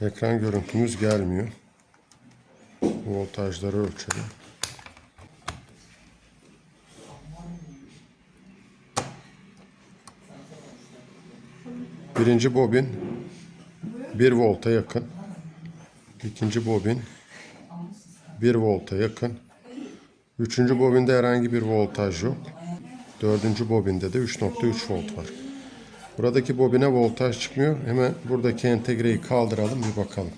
Ekran görüntümüz gelmiyor. Voltajları ölçelim. Birinci bobin 1 volta yakın. İkinci bobin 1 volta yakın. Üçüncü bobinde herhangi bir voltaj yok. Dördüncü bobinde de 3.3 volt var. Buradaki bobine voltaj çıkmıyor. Hemen buradaki entegreyi kaldıralım bir bakalım.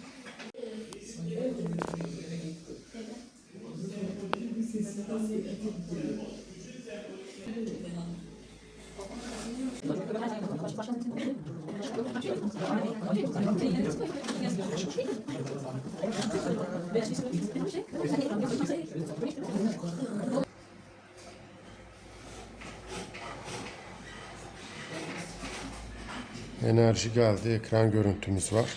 Enerji geldi. Ekran görüntümüz var.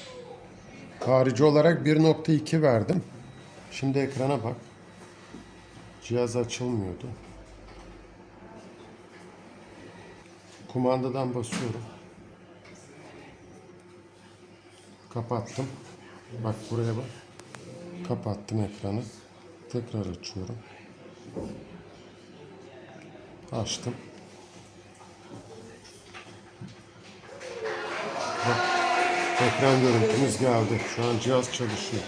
Harici olarak 1.2 verdim. Şimdi ekrana bak. Cihaz açılmıyordu. Kumandadan basıyorum. Kapattım. Bak buraya bak. Kapattım ekranı. Tekrar açıyorum. Açtım. Ekran görüntümüz geldi. Şu an cihaz çalışıyor.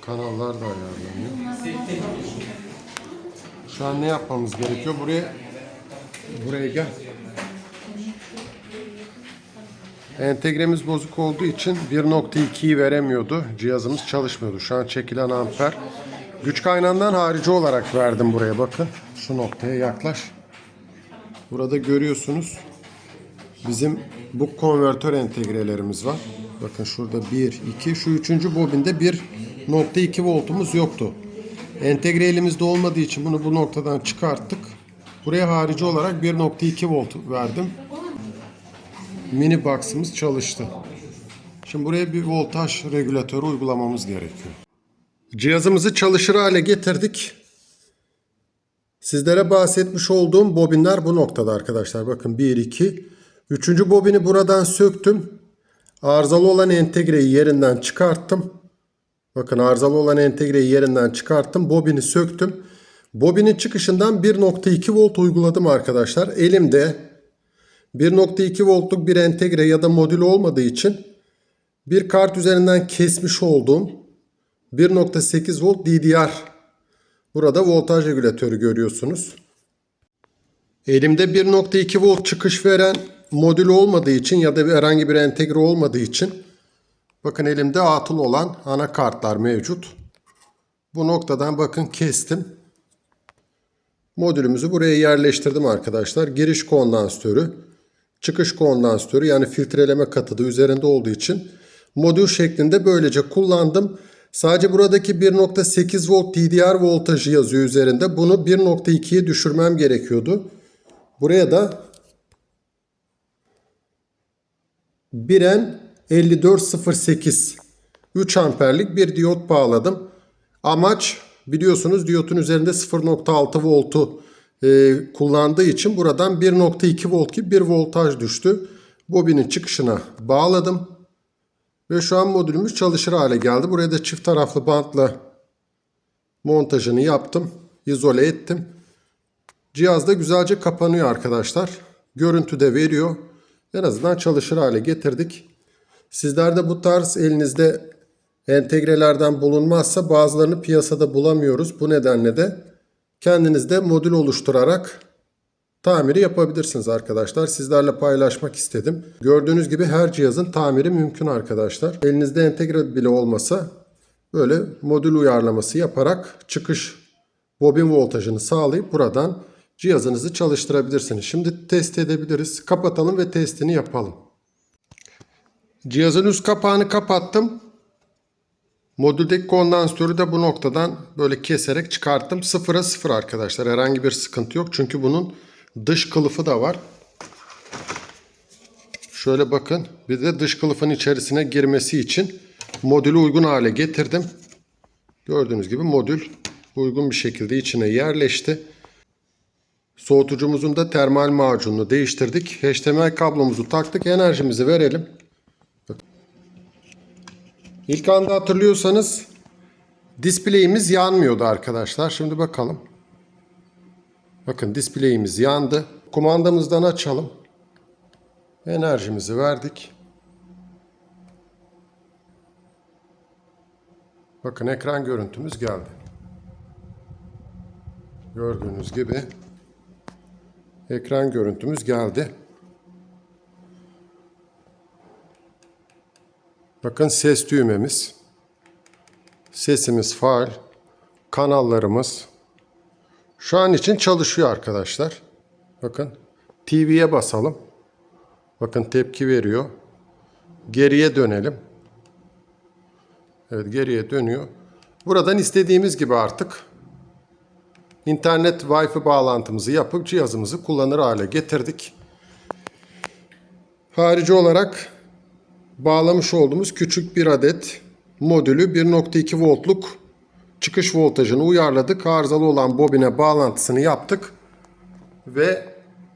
Kanallar da ayarlanıyor. Şu an ne yapmamız gerekiyor? Buraya buraya gel. Entegremiz bozuk olduğu için 1.2'yi veremiyordu. Cihazımız çalışmıyordu. Şu an çekilen amper. Güç kaynağından harici olarak verdim buraya bakın. Şu noktaya yaklaş. Burada görüyorsunuz. Bizim bu konvertör entegrelerimiz var. Bakın şurada 1, 2. Şu üçüncü bobinde 1.2 voltumuz yoktu. Entegre elimizde olmadığı için bunu bu noktadan çıkarttık. Buraya harici olarak 1.2 volt verdim. Mini box'ımız çalıştı. Şimdi buraya bir voltaj regülatörü uygulamamız gerekiyor. Cihazımızı çalışır hale getirdik. Sizlere bahsetmiş olduğum bobinler bu noktada arkadaşlar. Bakın 1, 2. Üçüncü bobini buradan söktüm. Arızalı olan entegreyi yerinden çıkarttım. Bakın arızalı olan entegreyi yerinden çıkarttım. Bobini söktüm. Bobinin çıkışından 1.2 volt uyguladım arkadaşlar. Elimde 1.2 voltluk bir entegre ya da modül olmadığı için bir kart üzerinden kesmiş olduğum 1.8 volt DDR burada voltaj regülatörü görüyorsunuz. Elimde 1.2 volt çıkış veren modül olmadığı için ya da bir herhangi bir entegre olmadığı için bakın elimde atıl olan anakartlar mevcut. Bu noktadan bakın kestim. Modülümüzü buraya yerleştirdim arkadaşlar. Giriş kondansatörü, çıkış kondansatörü yani filtreleme katı da üzerinde olduğu için modül şeklinde böylece kullandım. Sadece buradaki 1.8 volt DDR voltajı yazıyor üzerinde. Bunu 1.2'ye düşürmem gerekiyordu. Buraya da Biren 5408 3 amperlik bir diyot bağladım. Amaç biliyorsunuz diyotun üzerinde 0.6 voltu e, kullandığı için buradan 1.2 volt gibi bir voltaj düştü. Bobinin çıkışına bağladım. Ve şu an modülümüz çalışır hale geldi. Buraya da çift taraflı bantla montajını yaptım. izole ettim. Cihaz da güzelce kapanıyor arkadaşlar. Görüntü de veriyor. En azından çalışır hale getirdik. Sizlerde bu tarz elinizde entegrelerden bulunmazsa bazılarını piyasada bulamıyoruz. Bu nedenle de kendinizde modül oluşturarak tamiri yapabilirsiniz arkadaşlar. Sizlerle paylaşmak istedim. Gördüğünüz gibi her cihazın tamiri mümkün arkadaşlar. Elinizde entegre bile olmasa böyle modül uyarlaması yaparak çıkış bobin voltajını sağlayıp buradan cihazınızı çalıştırabilirsiniz. Şimdi test edebiliriz. Kapatalım ve testini yapalım. Cihazın üst kapağını kapattım. Modüldeki kondansatörü de bu noktadan böyle keserek çıkarttım. Sıfıra sıfır arkadaşlar. Herhangi bir sıkıntı yok. Çünkü bunun dış kılıfı da var. Şöyle bakın. Bir de dış kılıfın içerisine girmesi için modülü uygun hale getirdim. Gördüğünüz gibi modül uygun bir şekilde içine yerleşti. Soğutucumuzun da termal macununu değiştirdik. HDMI kablomuzu taktık. Enerjimizi verelim. İlk anda hatırlıyorsanız display'imiz yanmıyordu arkadaşlar. Şimdi bakalım. Bakın display'imiz yandı. Kumandamızdan açalım. Enerjimizi verdik. Bakın ekran görüntümüz geldi. Gördüğünüz gibi ekran görüntümüz geldi. Bakın ses düğmemiz. Sesimiz faal. Kanallarımız. Şu an için çalışıyor arkadaşlar. Bakın TV'ye basalım. Bakın tepki veriyor. Geriye dönelim. Evet geriye dönüyor. Buradan istediğimiz gibi artık internet Wi-Fi bağlantımızı yapıp cihazımızı kullanır hale getirdik. Harici olarak bağlamış olduğumuz küçük bir adet modülü 1.2 voltluk çıkış voltajını uyarladık. Arızalı olan bobine bağlantısını yaptık ve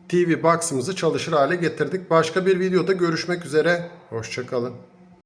TV Box'ımızı çalışır hale getirdik. Başka bir videoda görüşmek üzere. Hoşçakalın.